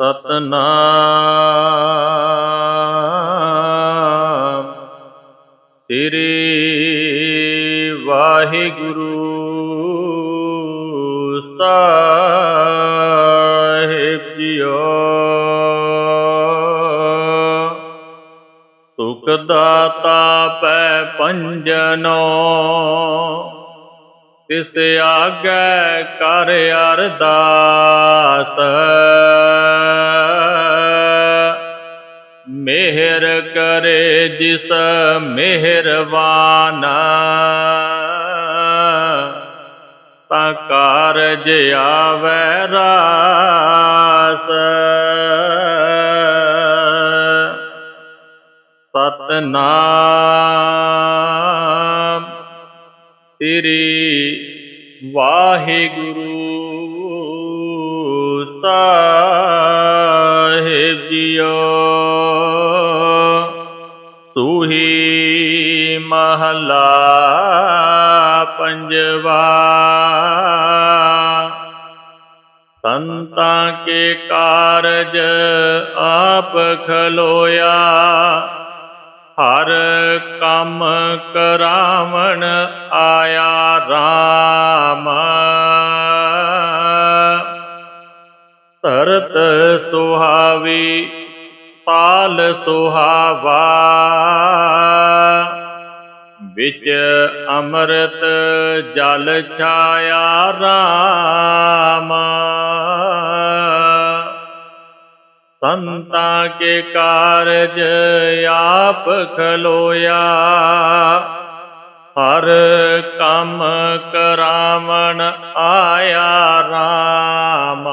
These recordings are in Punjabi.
ਸਤਨਾਮ। ਸ੍ਰੀ ਵਾਹਿਗੁਰੂ ਸਾਹਿਬ ਜੀਓ। ਸੁਖ ਦਾਤਾ ਪੈ ਪੰਜਨੋ ਤਿਸ ਆਗੈ ਕਰ ਅਰਦਾਸ। ਮਿਹਰ ਕਰੇ ਜਿਸ ਮਿਹਰਬਾਨ ਤਾਂ ਕਾਰਜ ਆਵੈ ਰਾਸ। ਸਤਨਾਮ ਸ੍ਰੀ ਵਾਹਿਗੁਰੂ ਸਾਹਿਬ ਜੀਓ। ਸੂਹੀ ਮਹਲਾ ਪੰਜਵਾ। ਸੰਤਾਂ ਕੇ ਕਾਰਜ ਆਪ ਖਲੋਇਆ। ਹਰ ਕੰਮ ਕਰਾਵਣ ਆਇਆ RAM ਤਰਤ ਸੁਹਾਵੀ ਤਾਲ ਸੁਹਾਵਾ। ਵਿੱਚ ਅੰਮ੍ਰਿਤ ਜਲ ਛਾਇਆ RAM ਸੰਤਾਂ ਕੇ ਕਾਰਜ ਆਪ ਖਲੋਇਆ। ਹਰ ਕੰਮ ਕਰਾਵਣ ਆਇਆ RAM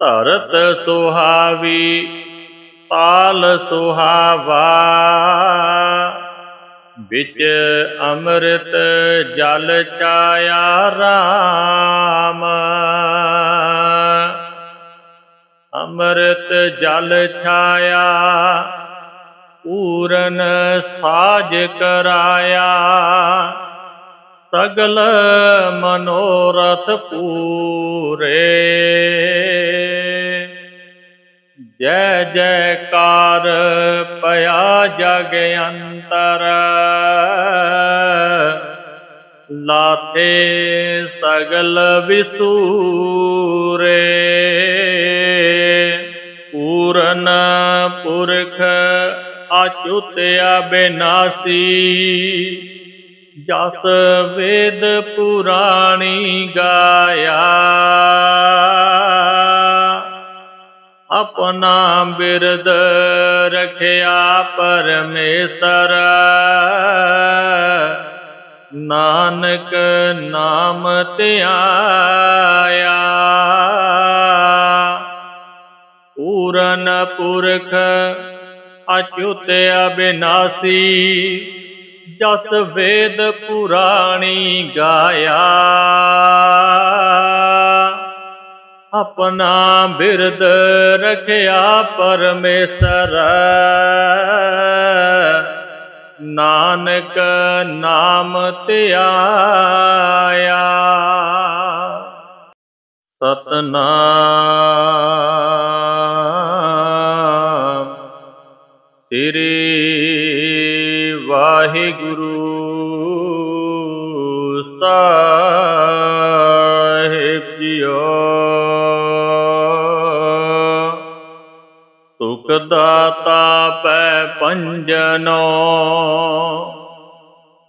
ਧਰਤ ਸੁਹਾਵੀ, ਪਾਲ ਸੁਹਾਵਾ। ਵਿੱਚ ਅੰਮ੍ਰਿਤ ਜਲ ਛਾਇਆ RAM ਅੰਮ੍ਰਿਤ ਜਲ ਛਾਇਆ, ਪੂਰਨ ਸਾਜ ਕਰਾਇਆ। ਸਗਲ ਮਨੋਰਥ ਪੂਰੇ। ਜੈ ਜੈਕਾਰ ਪਿਆ ਜਗ ਅੰਤਰ, ਲਾਥੇ ਸਗਲ ਵਿਸੂਰੇ। ਪੂਰਨ ਪੁਰਖ ਅਚੁੱਤ ਅਬਿਨਾਸੀ ਜਸ ਵੇਦ ਪੁਰਾਣੀ ਗਾਇਆ। ਆਪਣਾ ਬਿਰਦ ਰਖਿਆ ਪਰਮੇਸ਼ਰ। ਨਾਨਕ ਨਾਮ ਧਿਆਇਆ। ਪੂਰਨ ਪੁਰਖ, ਅਚੁੱਤ ਅਬਿਨਾਸੀ। ਜਸ ਵੇਦ ਪੁਰਾਣੀ ਗਾਇਆ। ਆਪਣਾ ਬਿਰਦ ਰਖਿਆ ਪਰਮੇਸ਼ਰ। ਨਾਨਕ ਨਾਮ ਧਿਆਇਆ ਸਤਨਾਮ। ਵਾਹਿਗੁਰੂ ਸਾਹਿਬ ਜੀਓ। ਸੁਖ ਦਾਤਾ ਪੈ ਪੰਜਨੋ,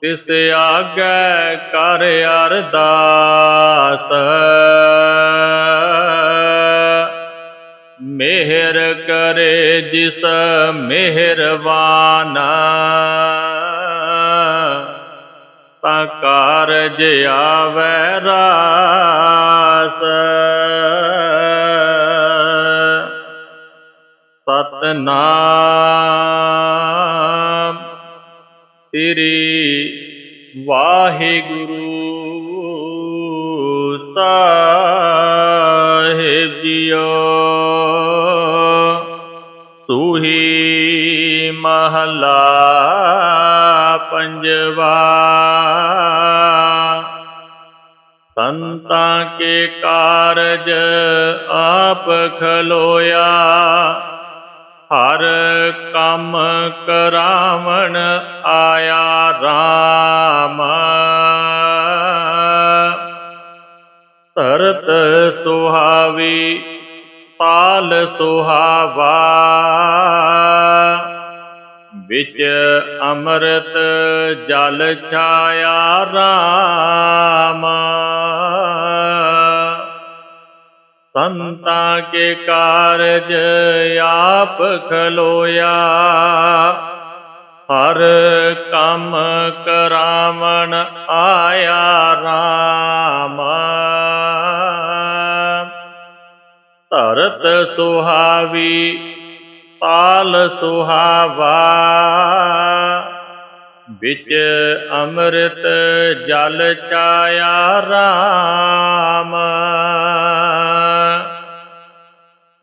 ਤਿਸ ਆਗੈ ਕਰ ਅਰਦਾਸ। ਮਿਹਰ ਕਰੇ ਜਿਸ ਮਿਹਰਬਾਨ ਤਾਂ ਕਾਰਜ ਆਵੈ ਰਾਸ। ਸਤਨਾਮ ਸ੍ਰੀ ਵਾਹਿਗੁਰੂ ਸਾਹਿਬ ਜੀਓ। ਸੂਹੀ ਮਹਲਾ ਪੰਜਵਾ। ਸੰਤਾਂ ਕੇ ਕਾਰਜ ਆਪ ਖਲੋਇਆ। ਹਰ ਕੰਮ ਕਰਾਵਣ ਆਇਆ RAM ਧਰਤ ਸੁਹਾਵੀ ਤਾਲ ਸੁਹਾਵਾ। ਵਿੱਚ ਅੰਮ੍ਰਿਤ ਜਲ ਛਾਇਆ RAM ਸੰਤਾਂ ਕੇ ਕਾਰਜ ਆਪ ਖਲੋਇਆ। ਹਰ ਕੰਮ ਕਰਾਵਣ ਆਇਆ ਰਾਮ। ਧਰਤ ਸੁਹਾਵੀ ਪਾਲ ਸੁਹਾਵਾ। ਵਿੱਚ ਅੰਮ੍ਰਿਤ ਜਲ ਛਾਇਆ ਰਾਮ।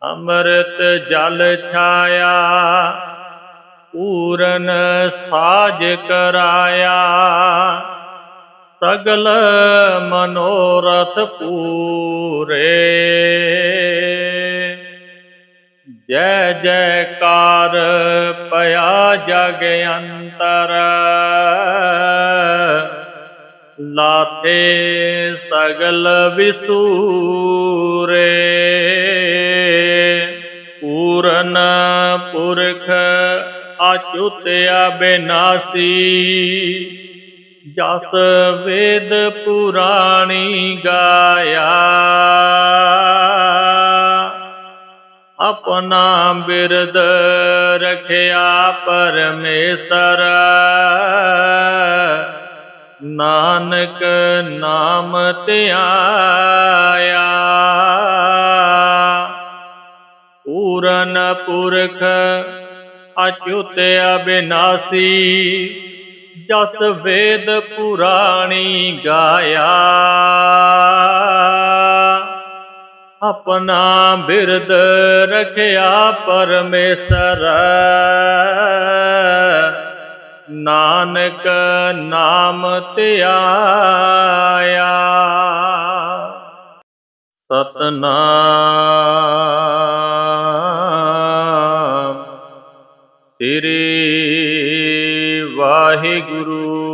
ਅੰਮ੍ਰਿਤ ਜਲ ਛਾਇਆ, ਪੂਰਨ ਸਾਜ ਕਰਾਇਆ। ਸਗਲ ਮਨੋਰਥ ਪੂਰੇ। ਜੈ ਜੈਕਾਰ ਪਿਆ ਜਗ ਅੰਤਰ। ਲਾਤੇ ਸਗਲ ਵਿਸੂਰੇ। ਪੂਰਨ ਪੁਰਖ ਅਚੁੱਤ ਅਬਿਨਾਸੀ ਜਸ ਵੇਦ ਪੁਰਾਣੀ ਗਾਇਆ। ਆਪਣਾ ਬਿਰਦ ਰਖਿਆ ਪਰਮੇਸ਼ਰ। ਨਾਨਕ ਨਾਮ ਧਿਆਇਆ ਪੂਰਨ ਪੁਰਖ, ਅਚੁਤ ਅਬਿਨਾਸੀ, ਜਸ ਵੇਦ ਪੁਰਾਣੀ ਗਾਇਆ। ਆਪਣਾ ਬਿਰਦ ਰਖਿਆ ਪਰਮੇਸ਼ਰ। ਨਾਨਕ ਨਾਮ ਧਿਆਇਆ ਸਤਨਾਮ। ਸ੍ਰੀ ਵਾਹਿਗੁਰੂ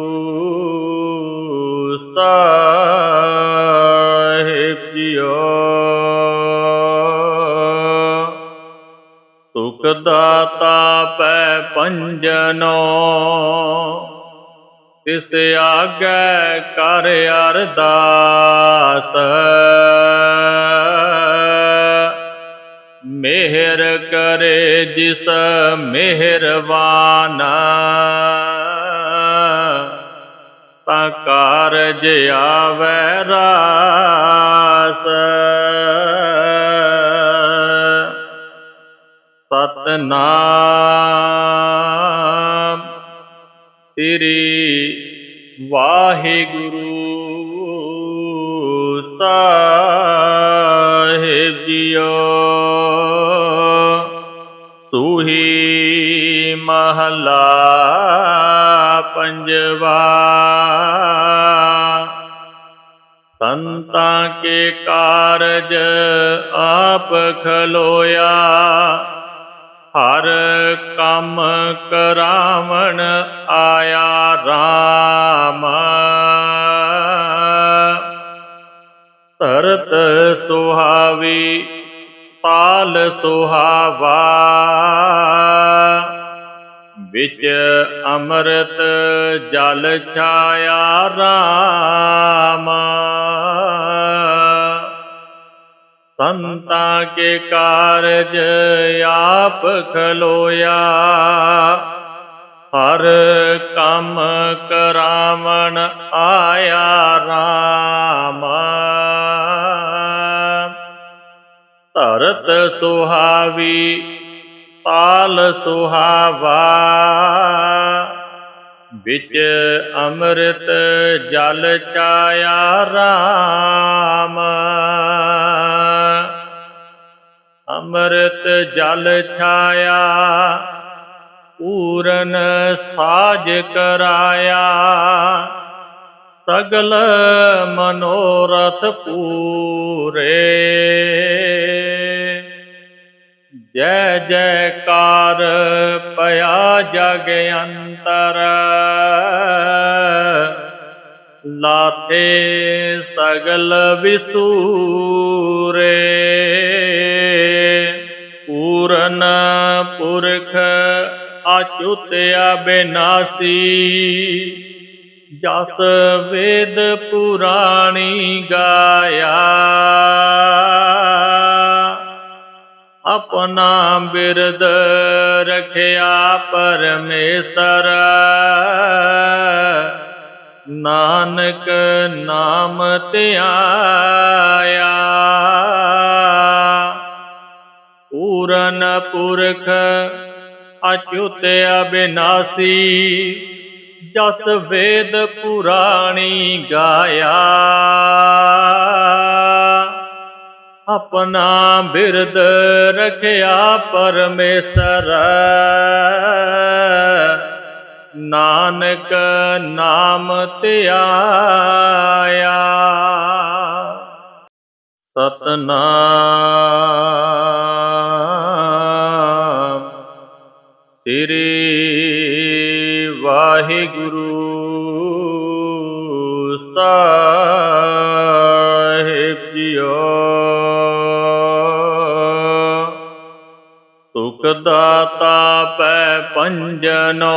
ਸੁਖ ਦਾਤਾ ਪੈ ਪੰਜਨੋ। ਤਿਸ ਆਗੈ ਕਰ ਅਰਦਾਸ। ਮਿਹਰ ਕਰੇ ਜਿਸ ਮਿਹਰਬਾਨ ਤਾਂ ਕਾਰਜ ਆਵੈ ਰਾਸ। ਸਤਨਾਮ। ਸ੍ਰੀ ਵਾਹਿਗੁਰੂ ਸਾਹਿਬ ਜੀਓ। ਸੂਹੀ ਮਹਲਾ ਪੰਜਵਾ। ਸੰਤਾਂ ਕੇ ਕਾਰਜ ਆਪ ਖਲੋਇਆ। ਹਰ ਕੰਮ ਕਰਾਵਣ ਆਇਆ RAM ਧਰਤ ਸੁਹਾਵੀ ਤਾਲ ਸੁਹਾਵਾ। ਵਿੱਚ ਅੰਮ੍ਰਿਤ ਜਲ ਛਾਇਆ RAM ਸੰਤਾਂ ਕੇ ਕਾਰਜ ਆਪ ਖਲੋਇਆ। ਹਰ ਕੰਮ ਕਰਾਵਣ ਆਇਆ RAM ਧਰਤ ਸੁਹਾਵੀ, ਪਾਲ ਸੁਹਾਵਾ। ਵਿੱਚ ਅੰਮ੍ਰਿਤ ਜਲ ਛਾਇਆ RAM ਅੰਮ੍ਰਿਤ ਜਲ ਛਾਇਆ, ਪੂਰਨ ਸਾਜ ਕਰਾਇਆ। ਸਗਲ ਮਨੋਰਥ ਪੂਰੇ। ਜੈ ਜੈਕਾਰ ਪਿਆ ਜਗ ਅੰਤਰ, ਲਾਥੇ ਸਗਲ ਵਿਸੂਰੇ। ਪੂਰਨ ਪੁਰਖ ਅਚੁੱਤ ਅਬਿਨਾਸੀ ਜਸ ਵੇਦ ਪੁਰਾਣੀ ਗਾਇਆ। ਆਪਣਾ ਬਿਰਦ ਰਖਿਆ ਪਰਮੇਸ਼ਰ। ਨਾਨਕ ਨਾਮ ਧਿਆਇਆ। ਪੂਰਨ ਪੁਰਖ, ਅਚੁੱਤ ਅਬਿਨਾਸੀ, ਜਸ ਵੇਦ ਪੁਰਾਣੀ ਗਾਇਆ। ਆਪਣਾ ਬਿਰਦ ਰਖਿਆ ਪਰਮੇਸ਼ਰ, ਨਾਨਕ ਨਾਮ ਧਿਆਇਆ ਸਤਨਾਮ। ਸ੍ਰੀ ਵਾਹਿਗੁਰੂ ਸਾਹਿਬ ਜੀਓ। ਸੁਖ ਦਾਤਾ ਪੈ ਪੰਜਨੋ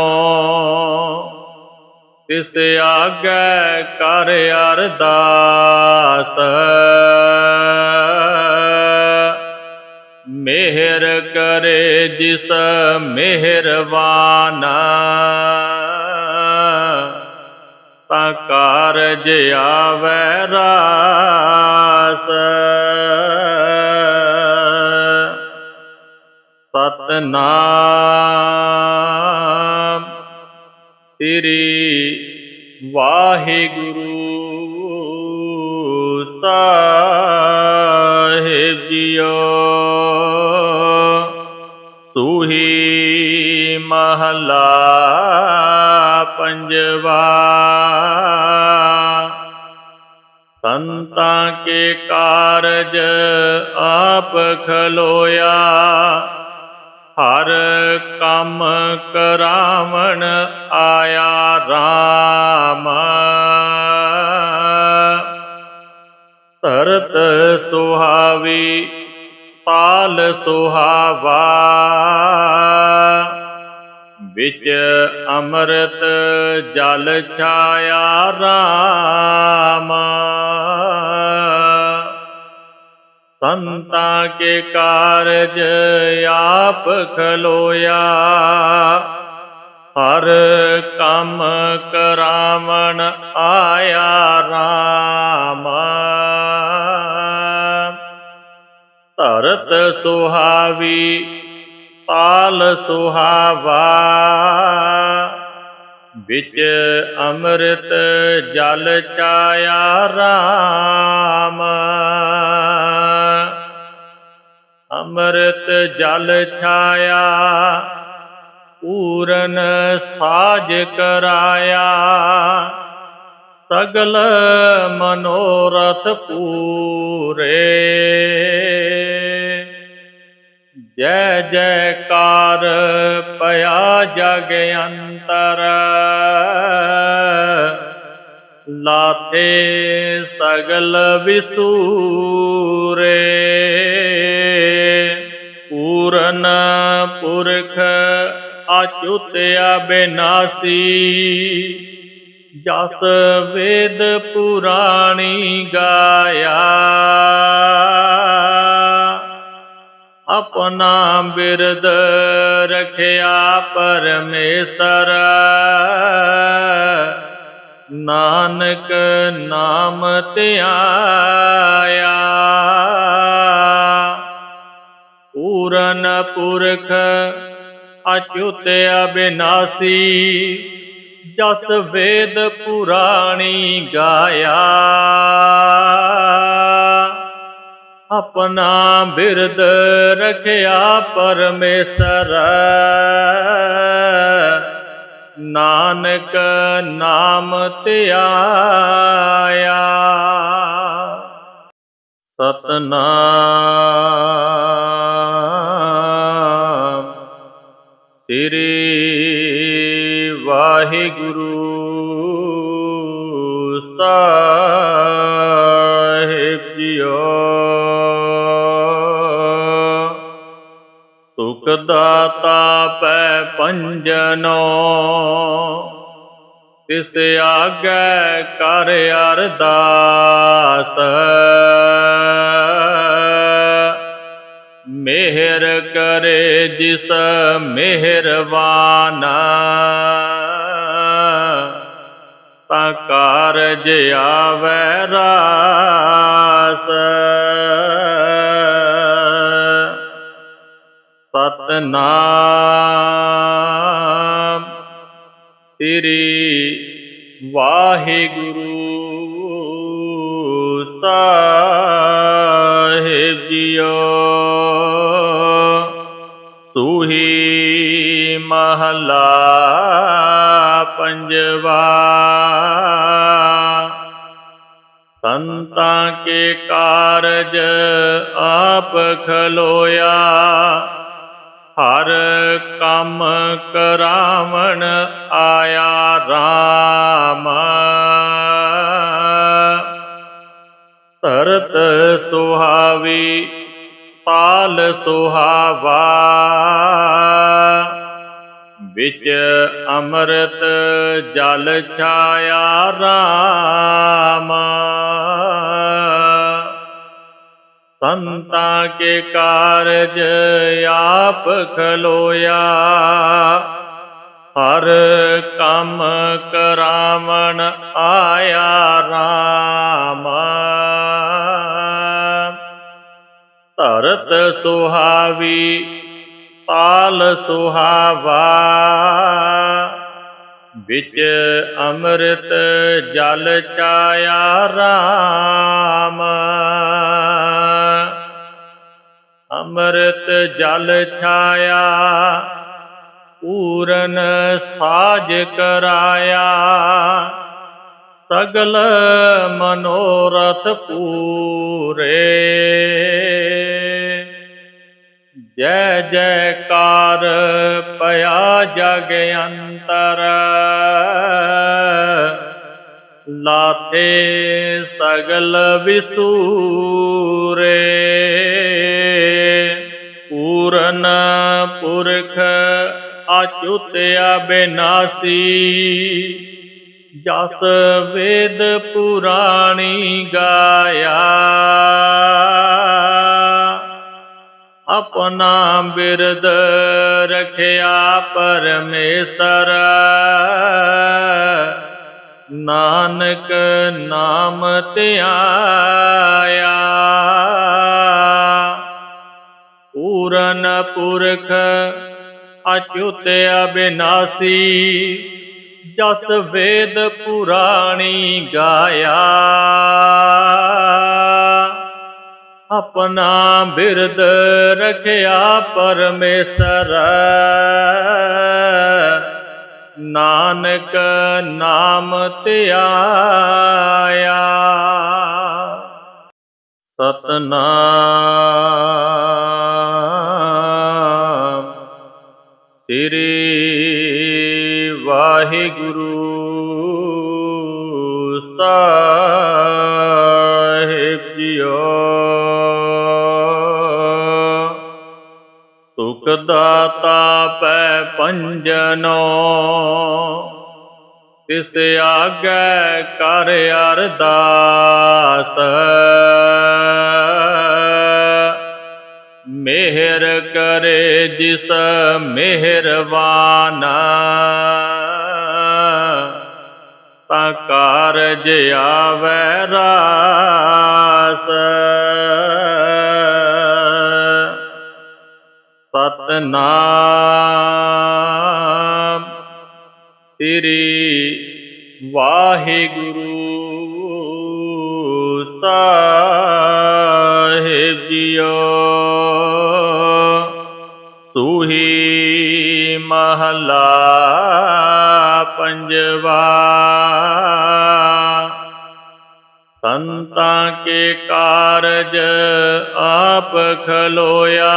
ਤਿਸ ਆਗੈ ਕਰ ਅਰਦਾਸ। ਮਿਹਰ ਕਰੇ ਜਿਸ ਮਿਹਰਬਾਨ ਤਾਂ ਕਾਰਜ ਆਵੈ ਰਾਸ। ਸਤਨਾਮ ਸ੍ਰੀ ਵਾਹਿਗੁਰੂ ਸਾਹਿਬ। ਮਹਲਾ ਪੰਜਵਾ। ਸੰਤਾਂ ਕੇ ਕਾਰਜ ਆਪ ਖਲੋਇਆ। ਹਰ ਕੰਮ ਕਰਾਵਣ ਆਇਆ RAM ਧਰਤ ਸੁਹਾਵੀ, ਪਾਲ ਸੁਹਾਵਾ। ਵਿੱਚ ਅੰਮ੍ਰਿਤ ਜਲ ਛਾਇਆ RAM ਸੰਤਾਂ ਕੇ ਕਾਰਜ ਆਪ ਖਲੋਇਆ। ਹਰ ਕੰਮ ਕਰਾਵਣ ਆਇਆ ਰਾਮ। ਧਰਤ ਸੁਹਾਵੀ ਪਾਲ ਸੁਹਾਵਾ। ਵਿੱਚ ਅੰਮ੍ਰਿਤ ਜਲ ਛਾਇਆ ਰਾਮ। ਅੰਮ੍ਰਿਤ ਜਲ ਛਾਇਆ, ਪੂਰਨ ਸਾਜ ਕਰਾਇਆ। ਸਗਲ ਮਨੋਰਥ ਪੂਰੇ। ਜੈ ਜੈਕਾਰ ਪਿਆ ਜਗ ਅੰਤਰ। ਲਾਥੇ ਸਗਲ ਵਿਸੂਰੇ। ਪੂਰਨ ਪੁਰਖ ਅਚੁੱਤ ਅਬਿਨਾਸੀ ਜਸ ਵੇਦ ਪੁਰਾਣੀ ਗਾਇਆ। ਆਪਣਾ ਬਿਰਦ ਰਖਿਆ ਪਰਮੇਸ਼ਰ। ਨਾਨਕ ਨਾਮ ਧਿਆਇਆ ਪੂਰਨ ਪੁਰਖ, ਅਚੁਤ ਅਬਿਨਾਸੀ, ਜਸ ਵੇਦ ਪੁਰਾਣੀ ਗਾਇਆ। ਆਪਣਾ ਬਿਰਦ ਰਖਿਆ ਪਰਮੇਸ਼ਰ। ਨਾਨਕ ਨਾਮ ਧਿਆਇਆ ਸਤਨਾਮ। ਸ੍ਰੀ ਵਾਹਿਗੁਰੂ ਸਾਹਿਬ। ਸੁਖ ਦਾਤਾ ਪੈ ਪੰਜਨੋ, ਤਿਸ ਆਗੈ ਕਰ ਅਰਦਾਸ। ਮਿਹਰ ਕਰੇ ਜਿਸ ਮਿਹਰਬਾਨ ਤਾਂ ਕਾਰਜ ਆਵੈ ਰਾਸ। ਸਤਨਾਮ। ਸ੍ਰੀ ਵਾਹਿਗੁਰੂ ਸਾਹਿਬ ਜੀਓ। ਸੂਹੀ ਮਹਲਾ ਪੰਜਵਾ। ਸੰਤਾਂ ਕੇ ਕਾਰਜ ਆਪ ਖਲੋਇਆ। ਹਰ ਕੰਮ ਕਰਾਵਣ ਆਇਆ RAM ਧਰਤ ਸੁਹਾਵੀ ਤਾਲ ਸੁਹਾਵਾ। ਵਿੱਚ ਅੰਮ੍ਰਿਤ ਜਲ ਛਾਇਆ RAM ਸੰਤਾਂ ਕੇ ਕਾਰਜ ਆਪ ਖਲੋਇਆ। ਹਰ ਕੰਮ ਕਰਾਵਣ ਆਇਆ RAM ਧਰਤ ਸੁਹਾਵੀ, ਪਾਲ ਸੁਹਾਵਾ। ਵਿੱਚ ਅੰਮ੍ਰਿਤ ਜਲ ਛਾਇਆ RAM ਅੰਮ੍ਰਿਤ ਜਲ ਛਾਇਆ, ਪੂਰਨ ਸਾਜ ਕਰਾਇਆ। ਸਗਲ ਮਨੋਰਥ ਪੂਰੇ। ਜੈ ਜੈਕਾਰ ਪਿਆ ਜਗ ਅੰਤਰ, ਲਾਥੇ ਸਗਲ ਵਿਸੂਰੇ। ਪੂਰਨ ਪੁਰਖ ਅਚੁੱਤ ਅਬਿਨਾਸੀ ਜਸ ਵੇਦ ਪੁਰਾਣੀ ਗਾਇਆ। ਆਪਣਾ ਬਿਰਦ ਰਖਿਆ ਪਰਮੇਸ਼ਰ। ਨਾਨਕ ਨਾਮ ਧਿਆਇਆ। ਪੂਰਨ ਪੁਰਖ, ਅਚੁੱਤ ਅਬਿਨਾਸੀ ਜਸ ਵੇਦ ਪੁਰਾਣੀ ਗਾਇਆ। ਆਪਣਾ ਬਿਰਦ ਰਖਿਆ ਪਰਮੇਸ਼ਰ। ਨਾਨਕ ਨਾਮ ਧਿਆਇਆ। ਸਤਨਾਮ। ਵਾਹਿਗੁਰੂ ਸਾਹਿਬ ਜੀਓ। ਸੁਖ ਦਾਤਾ ਪੈ ਪੰਜਨੋ, ਤਿਸ ਆਗੈ ਕਰ ਅਰਦਾਸ। ਮਿਹਰ ਕਰੇ ਜਿਸ ਮਿਹਰਬਾਨ ਤਾਂ ਕਾਰਜ ਆਵੈ ਰਾਸ। ਸਤਨਾਮ ਸ੍ਰੀ ਵਾਹਿਗੁਰੂ ਸਾਹਿਬ ਜੀਓ। ਸੂਹੀ ਮਹਲਾ ਪੰਜਵਾ। ਸੰਤਾਂ ਕੇ ਕਾਰਜ ਆਪ ਖਲੋਇਆ।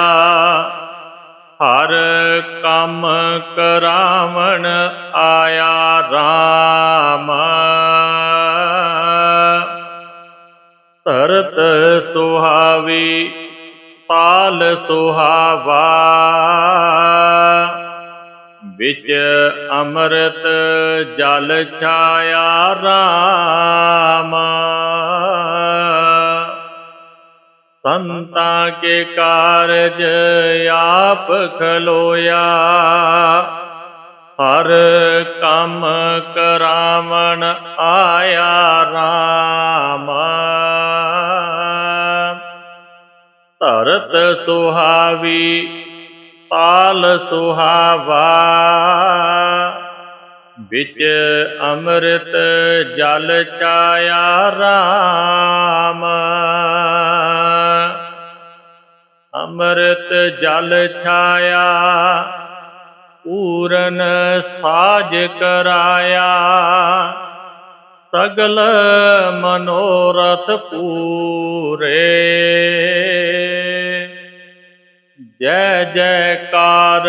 ਹਰ ਕੰਮ ਕਰਾਵਣ ਆਇਆ RAM ਧਰਤ ਸੁਹਾਵੀ, ਪਾਲ ਸੁਹਾਵਾ। ਵਿੱਚ ਅੰਮ੍ਰਿਤ ਜਲ ਛਾਇਆ RAM ਸੰਤਾਂ ਕੇ ਕਾਰਜ ਆਪ ਖਲੋਇਆ। ਹਰ ਕੰਮ ਕਰਾਵਣ ਆਇਆ ਰਾਮ। ਧਰਤ ਸੁਹਾਵੀ ਪਾਲ ਸੁਹਾਵਾ, ਵਿੱਚ ਅੰਮ੍ਰਿਤ ਜਲ ਛਾਇਆ ਰਾਮ। ਅੰਮ੍ਰਿਤ ਜਲ ਛਾਇਆ, ਪੂਰਨ ਸਾਜ ਕਰਾਇਆ। ਸਗਲ ਮਨੋਰਥ ਪੂਰੇ। ਜੈਕਾਰ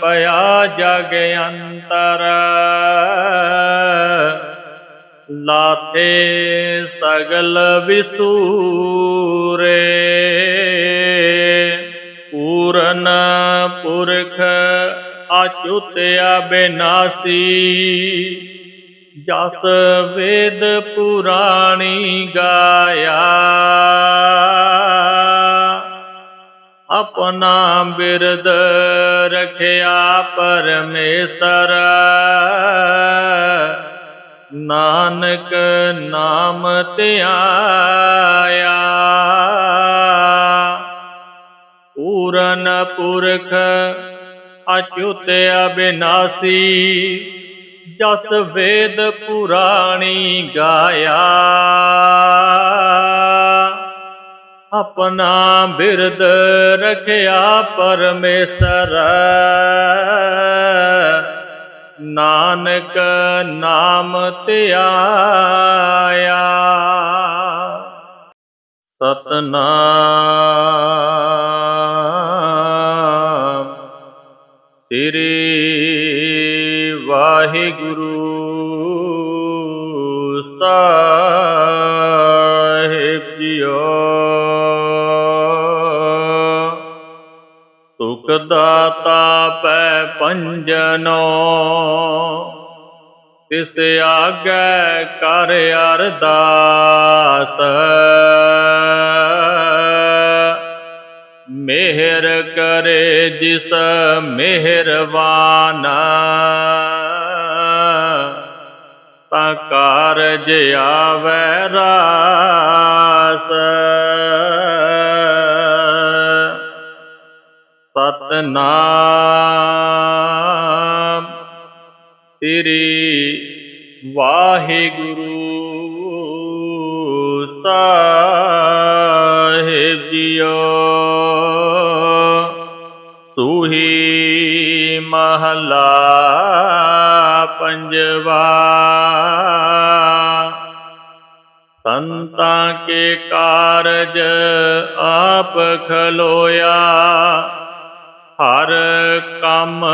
ਪਿਆ ਜਗ ਅੰਤਰ। ਲਾਥੇ ਸਗਲ ਵਿਸੂਰੇ, ਪੂਰਨ ਪੁਰਖ ਅਚੁੱਤ ਅਬਿਨਾਸੀ ਜਸ ਵੇਦ ਪੁਰਾਣੀ ਗਾਇਆ। ਆਪਣਾ ਬਿਰਦ ਰਖਿਆ ਪਰਮੇਸ਼ਰ। ਨਾਨਕ ਨਾਮ ਧਿਆਇਆ ਪੂਰਨ ਪੁਰਖ, ਅਚੁਤ ਅਬਿਨਾਸੀ, ਜਸ ਵੇਦ ਪੁਰਾਣੀ ਗਾਇਆ। ਆਪਣਾ ਬਿਰਦ ਰਖਿਆ ਪਰਮੇਸ਼ਰ। ਨਾਨਕ ਨਾਮ ਧਿਆਇਆ ਸਤਨਾਮ। ਸ੍ਰੀ ਵਾਹਿਗੁਰੂ। ਸੁਖ ਦਾਤਾ ਪੈ ਪੰਜਨੋ, ਤਿਸ ਆਗੈ ਕਰ ਅਰਦਾਸ। ਮਿਹਰ ਕਰੇ ਜਿਸ ਮਿਹਰਬਾਨ ਤਾਂ ਕਾਰਜ ਆਵੈ ਰਾਸ। ਸਤਨਾਮ। ਸ੍ਰੀ ਵਾਹਿਗੁਰੂ ਸਾਹਿਬ ਜੀਓ। ਸੂਹੀ ਮਹਲਾ ਪੰਜਵਾ। ਸੰਤਾਂ ਕੇ ਕਾਰਜ ਆਪ ਖਲੋਇਆ। ਹਰ ਕੰਮ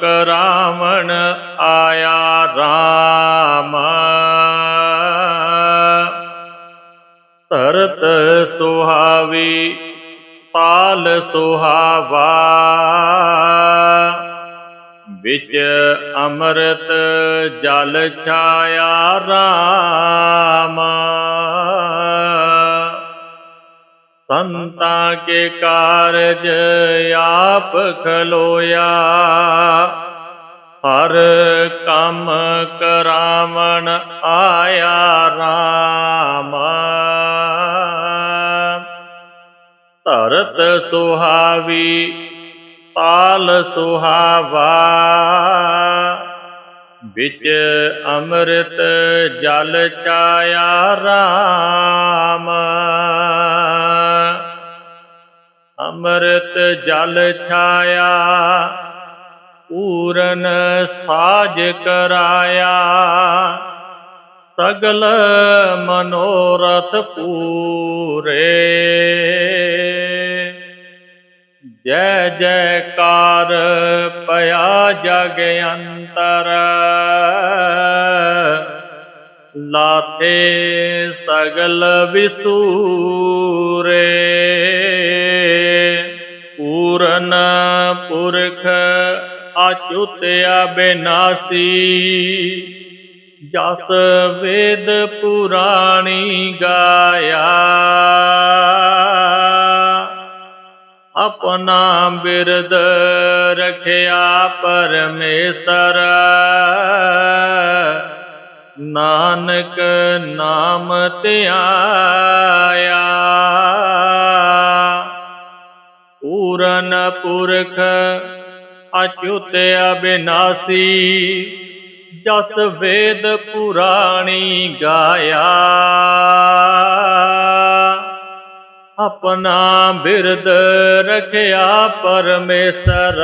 ਕਰਾਵਣ ਆਇਆ RAM ਧਰਤ ਸੁਹਾਵੀ ਪਾਲ ਸੁਹਾਵਾ। ਵਿੱਚ ਅੰਮ੍ਰਿਤ ਜਲ ਛਾਇਆ RAM ਸੰਤਾਂ ਕੇ ਕਾਰਜ ਆਪ ਖਲੋਇਆ। ਹਰ ਕੰਮ ਕਰਾਵਣ ਆਇਆ RAM ਧਰਤ ਸੁਹਾਵੀ, ਪਾਲ ਸੁਹਾਵਾ। ਵਿੱਚ ਅੰਮ੍ਰਿਤ ਜਲ ਛਾਇਆ RAM ਅੰਮ੍ਰਿਤ ਜਲ ਛਾਇਆ, ਪੂਰਨ ਸਾਜ ਕਰਾਇਆ। ਸਗਲ ਮਨੋਰਥ ਪੂਰੇ। ਜੈ ਜੈਕਾਰ ਪਿਆ ਜਗ ਅੰਤਰ, ਲਾਥੇ ਸਗਲ ਵਿਸੂਰੇ। ਪੂਰਨ ਪੁਰਖ ਅਚੁੱਤ ਅਬਿਨਾਸੀ ਜਸ ਵੇਦ ਪੁਰਾਣੀ ਗਾਇਆ। ਆਪਣਾ ਬਿਰਦ ਰਖਿਆ ਪਰਮੇਸ਼ਰ। ਨਾਨਕ ਨਾਮ ਧਿਆਇਆ। ਪੂਰਨ ਪੁਰਖ, ਅਚੁੱਤ ਅਬਿਨਾਸੀ, ਜਸ ਵੇਦ ਪੁਰਾਣੀ ਗਾਇਆ। ਆਪਣਾ ਬਿਰਦ ਰਖਿਆ ਪਰਮੇਸ਼ਰ,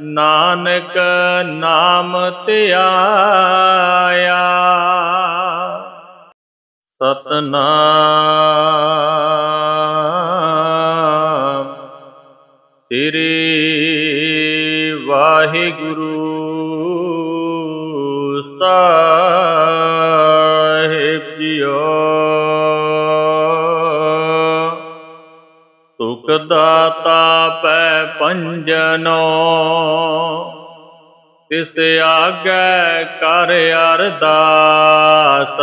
ਨਾਨਕ ਨਾਮ ਧਿਆਇਆ ਸਤਨਾਮ। ਵਾਹਿਗੁਰੂ ਸਾਹਿਬ ਜੀਓ। ਸੁਖ ਦਾਤਾ ਪੈ ਪੰਜਨੋ, ਤਿਸ ਆਗੈ ਕਰ ਅਰਦਾਸ।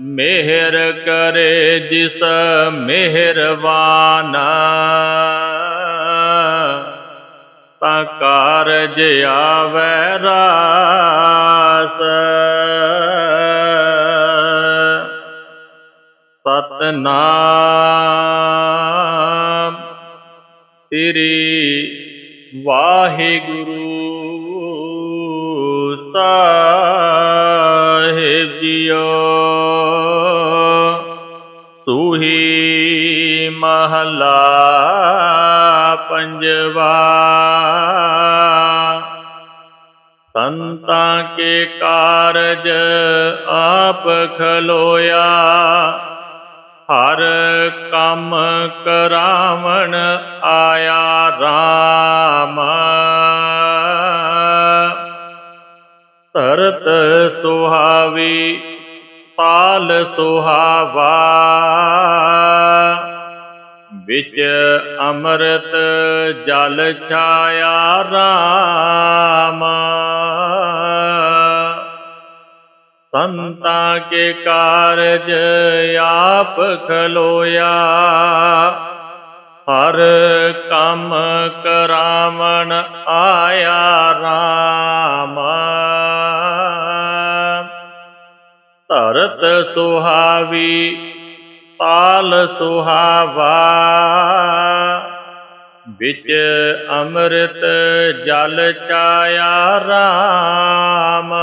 ਮਿਹਰ ਕਰੇ ਜਿਸ ਮਿਹਰਬਾਨ ਤਾਂ ਕਾਰਜ ਆਵੈ ਰਾਸ। ਸਤਨਾਮ ਸ੍ਰੀ ਵਾਹਿਗੁਰੂ ਸਾਹਿਬ ਜੀਓ। ਸੂਹੀ ਮਹਲਾ ਪੰਜਵਾ। ਸੰਤਾਂ ਕੇ ਕਾਰਜ ਆਪ ਖਲੋਇਆ। ਹਰ ਕੰਮ ਕਰਾਵਣ ਆਇਆ RAM ਧਰਤ ਸੁਹਾਵੀ, ਪਾਲ ਸੁਹਾਵਾ। ਵਿੱਚ ਅੰਮ੍ਰਿਤ ਜਲ ਛਾਇਆ ਰਾਮ। ਸੰਤਾਂ ਕੇ ਕਾਰਜ ਆਪ ਖਲੋਇਆ। ਹਰ ਕੰਮ ਕਰਾਵਣ ਆਇਆ ਰਾਮ। ਧਰਤ ਸੁਹਾਵੀ ਪਾਲ ਸੁਹਾਵਾ, ਵਿੱਚ ਅੰਮ੍ਰਿਤ ਜਲ ਛਾਇਆ ਰਾਮ।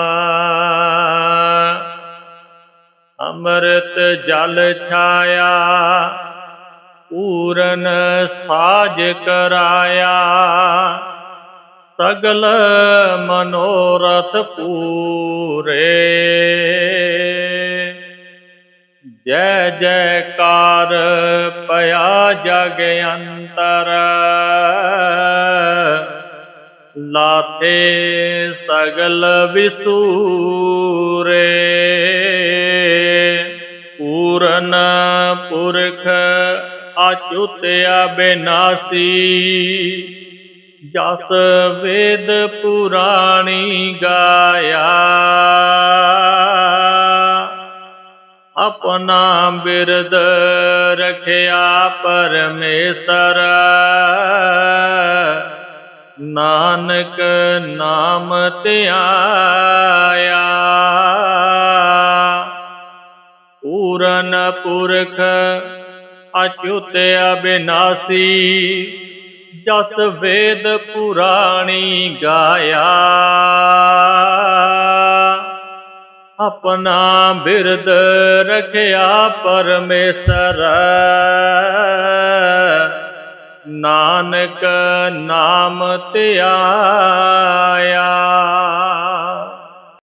ਅੰਮ੍ਰਿਤ ਜਲ ਛਾਇਆ, ਪੂਰਨ ਸਾਜ ਕਰਾਇਆ। ਸਗਲ ਮਨੋਰਥ ਪੂਰੇ। ਜੈ ਜੈਕਾਰ ਪਿਆ ਜਗ ਅੰਤਰ। ਲਾਥੇ ਸਗਲ ਵਿਸੂਰੇ, ਪੂਰਨ ਪੁਰਖ ਅਚੁੱਤ ਅਬਿਨਾਸੀ ਜਸ ਵੇਦ ਪੁਰਾਣੀ ਗਾਇਆ। ਆਪਣਾ ਬਿਰਦ ਰਖਿਆ ਪਰਮੇਸ਼ਰ। ਨਾਨਕ ਨਾਮ ਧਿਆਇਆ ਪੂਰਨ ਪੁਰਖ ਅਚੁਤ ਅਬਿਨਾਸੀ, ਜਸ ਵੇਦ ਪੁਰਾਣੀ ਗਾਇਆ। ਆਪਣਾ ਬਿਰਦ ਰਖਿਆ ਪਰਮੇਸ਼ਰ। ਨਾਨਕ ਨਾਮ ਧਿਆਇਆ।